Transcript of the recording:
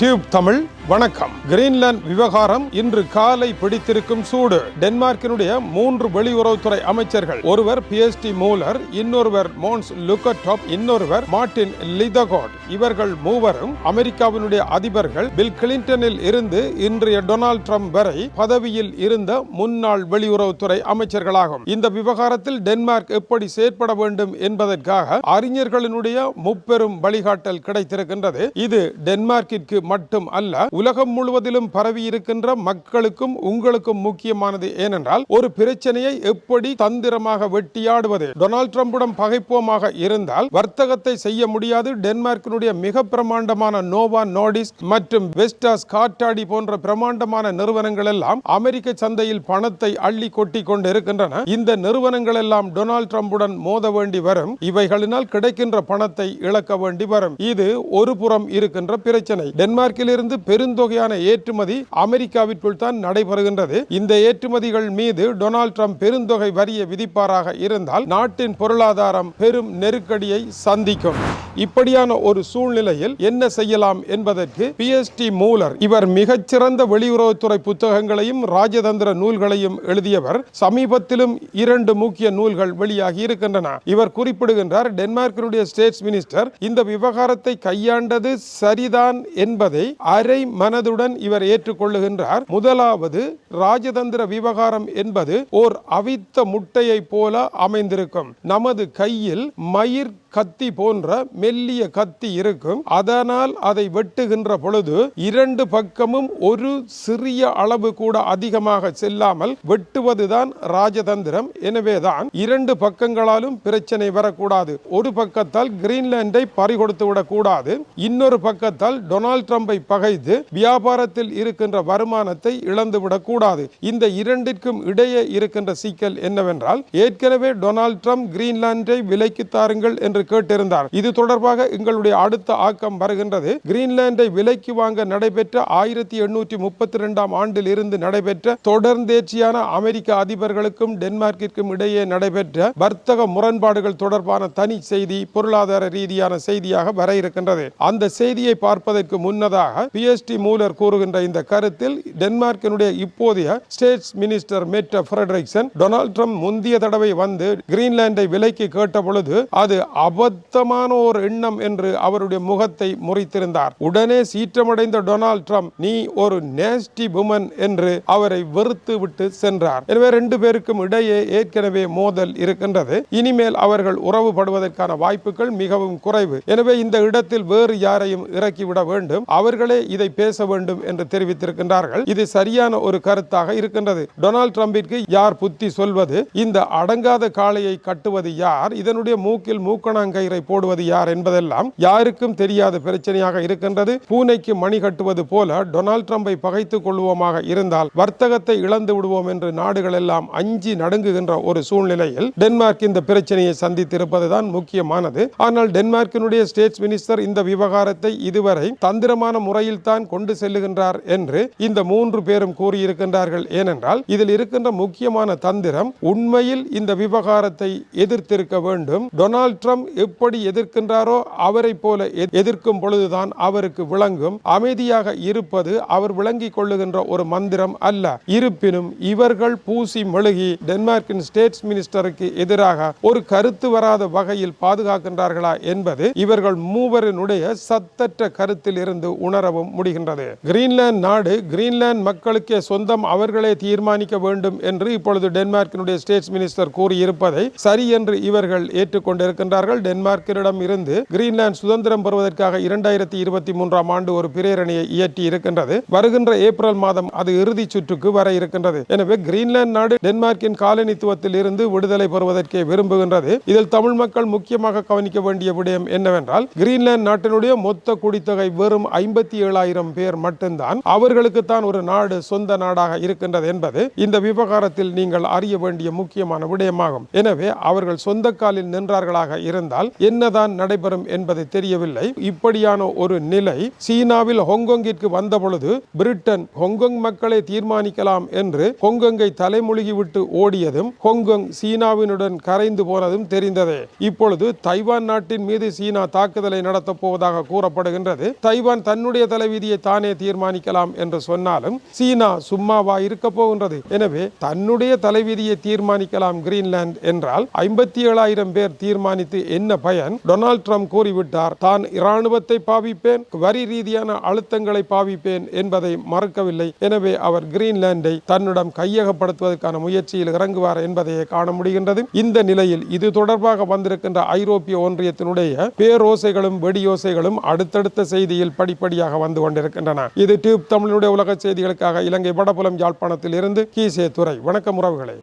Tube Tamil வணக்கம். Greenland விவகாரம் இன்று காலை பிடித்திருக்கும் சூடு. டென்மார்க்கினுடைய மூன்று வெளியுறவுத்துறை அமைச்சர்கள் ஒருவர் பிஎஸ்டி மூலர் இன்னொருவர் மோன்ஸ் லுக்கடாப் இன்னொருவர் மார்டின் லிதகோட் இவர்கள் மூவரும் அமெரிக்காவினுடைய அதிபர்கள் பில் கிளின்டனில் இருந்து இன்றைய டொனால்ட் ட்ரம்ப் வரை பதவியில் இருந்த முன்னாள் வெளியுறவுத்துறை அமைச்சர்களாகும். இந்த விவகாரத்தில் டென்மார்க் எப்படி செயற்பட வேண்டும் என்பதற்காக அறிஞர்களினுடைய முப்பெரும் வழிகாட்டல் கிடைத்திருக்கின்றது. இது டென்மார்க்கிற்கு மட்டும் அல்ல உலகம் முழுவதிலும் பரவி இருக்கின்ற மக்களுக்கும் உங்களுக்கும் முக்கியமானது ஏனென்றால் ஒரு பிரச்சனையை எப்படி தந்திரமாக வெட்டியாடுவது? டொனால்ட் ட்ரம்புடன் பகைப்போமாக இருந்தால் வர்த்தகத்தை செய்ய முடியாது. டென்மார்க்கினுடைய மிக பிரமாண்டமான நோவா நோடிஸ் மற்றும் வெஸ்டாஸ் காட்டாடி போன்ற பிரமாண்டமான நிறுவனங்கள் எல்லாம் அமெரிக்க சந்தையில் பணத்தை அள்ளி கொட்டி கொண்டு இருக்கின்றன இந்த நிறுவனங்கள் எல்லாம் டொனால்ட் ட்ரம்புடன் மோத வேண்டி வரும். இவைகளினால் கிடைக்கின்ற பணத்தை இழக்க வேண்டி வரும். இது ஒரு புறம் இருக்கின்ற பிரச்சனை. டென்மார்க்கிலிருந்து பெரு பெருந்தொகையான ஏற்றுமதி அமெரிக்காவிற்குள் தான் நடைபெறுகின்றது. இந்த ஏற்றுமதிகள் மீது டொனால்ட் ட்ரம்ப் பெருந்தொகை வரியை விதிப்பாராக இருந்தால் நாட்டின் பொருளாதாரம் பெரும் நெருக்கடியை சந்திக்கும். இப்படியான ஒரு சூழ்நிலையில் என்ன செய்யலாம் என்பதற்கு பிஎஸ்டி மூலர் இவர் மிகச்சிறந்த வெளியுறவுத்துறை புத்தகங்களையும் ராஜதந்திர நூல்களையும் எழுதியவர். சமீபத்திலும் இரண்டு முக்கிய நூல்கள் வெளியாகி இருக்கின்றன. இவர் குறிப்பிடுகின்றார் டென்மார்க்கினுடைய ஸ்டேட்ஸ் மினிஸ்டர் இந்த விவகாரத்தை கையாண்டது சரிதான் என்பதை அரை மனதுடன் இவர் ஏற்றுக்கொள்ளுகின்றார். முதலாவது ராஜதந்திர விவகாரம் என்பது ஓர் அவித்த முட்டையை போல அமைந்திருக்கும். நமது கையில் மயிர் கத்தி போன்ற மெல்லிய கத்தி இருக்கும். அதனால் அதை வெட்டுகின்ற பொழுது இரண்டு பக்கமும் ஒரு சிறிய அளவு கூட அதிகமாக செல்லாமல் வெட்டுவதுதான் ராஜதந்திரம். எனவேதான் இரண்டு பக்கங்களாலும் பிரச்சனை வரக்கூடாது. ஒரு பக்கத்தால் கிரீன்லாண்டை பறிகொடுத்து விடக்கூடாது. இன்னொரு பக்கத்தால் டொனால்ட் ட்ரம்பை பகைத்து வியாபாரத்தில் இருக்கின்ற வருமானத்தை இழந்துவிடக்கூடாது இந்த இரண்டிற்கும் இடையே இருக்கின்ற சிக்கல் என்னவென்றால் ஏற்கனவே டொனால்ட் ட்ரம்ப் கிரீன்லாண்டை விலைக்கு தாருங்கள் என்று என்று கேட்டிருந்தார். இது தொடர்பாக எங்களுடைய அடுத்த ஆக்கம் வருகின்றது. கிரீன்லாண்டை விலைக்கு வாங்க நடைபெற்ற ஆயிரத்தி எண்ணூற்றி முப்பத்தி இரண்டாம் ஆண்டில் இருந்து நடைபெற்ற தொடர்ந்தேர்ச்சியான அமெரிக்க அதிபர்களுக்கும் டென்மார்க்கிற்கும் இடையே நடைபெற்ற வர்த்தக முரண்பாடுகள் தொடர்பான தனி செய்தி பொருளாதார ரீதியான செய்தியாக வர இருக்கின்றது. அந்த செய்தியை பார்ப்பதற்கு முன்னதாக பிஎஸ்டி மூலர் கூறுகின்ற இந்த கருத்தில் டென்மார்க்கினுடைய இப்போதைய states minister Mette Frederiksen Donald Trump முந்தைய தடவை வந்து கிரீன்லாண்டை விலைக்கு கேட்ட பொழுது அது அபத்தமான ஒரு எண்ணம் என்று அவருடைய முகத்தை முறித்திருந்தார். உடனே சீற்றமடைந்த டொனால்ட் ட்ரம்ப் நீ ஒரு நேஸ்டி புமன் என்று அவரை வெறுத்து விட்டு சென்றார். எனவே ரெண்டு பேருக்கும் இடையே ஏற்கனவே மோதல் இருக்கின்றது. இனிமேல் அவர்கள் உறவுபடுவதற்கான வாய்ப்புகள் மிகவும் குறைவு. எனவே இந்த இடத்தில் வேறு யாரையும் இறக்கிவிட வேண்டும். அவர்களே இதை பேச வேண்டும் என்று தெரிவித்திருக்கின்றார்கள். இது சரியான ஒரு கருத்தாக இருக்கின்றது. டொனால்ட் ட்ரம்பிற்கு யார் புத்தி சொல்வது? இந்த அடங்காத காளையை கட்டுவது யார்? இதனுடைய மூக்கில் கூழாங்கயிறை போடுவது யார் என்பதெல்லாம் யாருக்கும் தெரியாத பிரச்சனையாக இருக்கின்றது. பூனைக்கு மணி கட்டுவது போல டொனால்ட் ட்ரம்பை பகைத்துக் கொள்வோமாக இருந்தால் வர்த்தகத்தை இழந்து விடுவோம் என்று நாடுகள் எல்லாம் அஞ்சி நடுங்குகின்ற ஒரு சூழ்நிலையில் டென்மார்க் இந்த பிரச்சனையை சந்தித்திருப்பதுதான் முக்கியமானது. ஆனால் டென்மார்க்கினுடைய ஸ்டேட்ஸ் மினிஸ்டர் இந்த விவகாரத்தை இதுவரை தந்திரமான முறையில் தான் கொண்டு செல்லுகின்றார் என்று இந்த மூன்று பேரும் கூறியிருக்கின்றார்கள். ஏனென்றால் இதில் இருக்கின்ற முக்கியமான தந்திரம் உண்மையில் இந்த விவகாரத்தை எதிர்த்திருக்க வேண்டும். டொனால்ட் ட்ரம்ப் எப்படி எதிர்க்கின்றாரோ அவரை போல எதிர்க்கும் பொழுதுதான் அவருக்கு விளங்கும். அமைதியாக இருப்பது அவர் விளங்கிக் கொள்ளுகின்ற ஒரு மந்திரம் அல்ல. இருப்பினும் இவர்கள் பூசி மெழுகி டென்மார்க்கின் ஸ்டேட்ஸ் மினிஸ்டருக்கு எதிராக ஒரு கருத்து வராத வகையில் பாதுகாக்கின்றார்களா என்பது இவர்கள் மூவரினுடைய சத்தற்ற கருத்தில் இருந்து உணரவும் முடிகின்றது. கிரீன்லாந்து நாடு கிரீன்லாந்து மக்களுக்கே சொந்தம் அவர்களே தீர்மானிக்க வேண்டும் என்று இப்பொழுது டென்மார்க்கினுடைய ஸ்டேட்ஸ் மினிஸ்டர் கூறியிருப்பதை சரி என்று இவர்கள் ஏற்றுக்கொண்டிருக்கின்றார்கள். டென்மார்க்கிடம் இருந்து கிரீன்லாந்து சுதந்திரம் பெறுவதற்காக இரண்டாயிரத்தி இருபத்தி மூன்றாம் ஆண்டு ஒரு பிரேரணையை இயற்றி இருக்கின்றது. வருகின்ற ஏப்ரல் மாதம் அது இறுதி சுற்றுக்கு வர இருக்கின்றது. எனவே கிரீன்லாந்து நாடு டென்மார்க்கின் காலனித்துவத்தில் இருந்து விடுதலை பெறுவதற்கே விரும்புகின்றது. இதில் தமிழ் மக்கள் முக்கியமாக கவனிக்க வேண்டிய விடயம் என்னவென்றால் கிரீன்லாந்து நாட்டினுடைய மொத்த குடித்தொகை வெறும் ஐம்பத்தி ஏழாயிரம் பேர் மட்டும்தான் அவர்களுக்கு தான் ஒரு நாடு சொந்த நாடாக இருக்கின்றது என்பது இந்த விவகாரத்தில் நீங்கள் அறிய வேண்டிய முக்கியமான விடயமாகும். எனவே அவர்கள் சொந்த காலில் நின்றார்களாக இருந்தால் இருந்தால் என்னதான் நடைபெறும் என்பது தெரியவில்லை. இப்படியான ஒரு நிலை சீனாவில் ஹொங்கொங்கிற்கு வந்த பொழுது பிரிட்டன் ஹொங்கொங் மக்களை தீர்மானிக்கலாம் என்று ஹொங்கொங்கை தலைமொழிகி விட்டு ஓடியதும் ஹொங்கொங் சீனாவினுடன் கரைந்து போனதும் தெரிந்ததே. இப்பொழுது தைவான் நாட்டின் மீது சீனா தாக்குதலை நடத்தப் போவதாக கூறப்படுகின்றது. தைவான் தன்னுடைய தலைவிதியை தானே தீர்மானிக்கலாம் என்று சொன்னாலும் சீனா சும்மாவா இருக்க போகின்றது. எனவே தன்னுடைய தலைவிதியை தீர்மானிக்கலாம் கிரீன்லாந்து என்றால் ஐம்பத்தி ஏழாயிரம் பேர் தீர்மானித்து என்ன பயன்? டொனால்ட் ட்ரம்ப் கூறிவிட்டார் தான் இராணுவத்தை பாவிப்பேன் வரி ரீதியான அழுத்தங்களை பாவிப்பேன் என்பதை மறுக்கவில்லை. எனவே அவர் கிரீன்லாண்டை தன்னிடம் கையகப்படுத்துவதற்கான முயற்சியில் இறங்குவார் என்பதையே காண முடிகின்றது. இந்த நிலையில் இது தொடர்பாக வந்திருக்கின்ற ஐரோப்பிய ஒன்றியத்தினுடைய பேரோசைகளும் வெடியோசைகளும் அடுத்தடுத்த செய்தியில் படிப்படியாக வந்து கொண்டிருக்கின்றன. இது டியூப் தமிழுடைய உலக செய்திகளுக்காக இலங்கை வடபுலம் யாழ்ப்பாணத்தில் இருந்து கீசே துறை வணக்கம் உறவுகளே.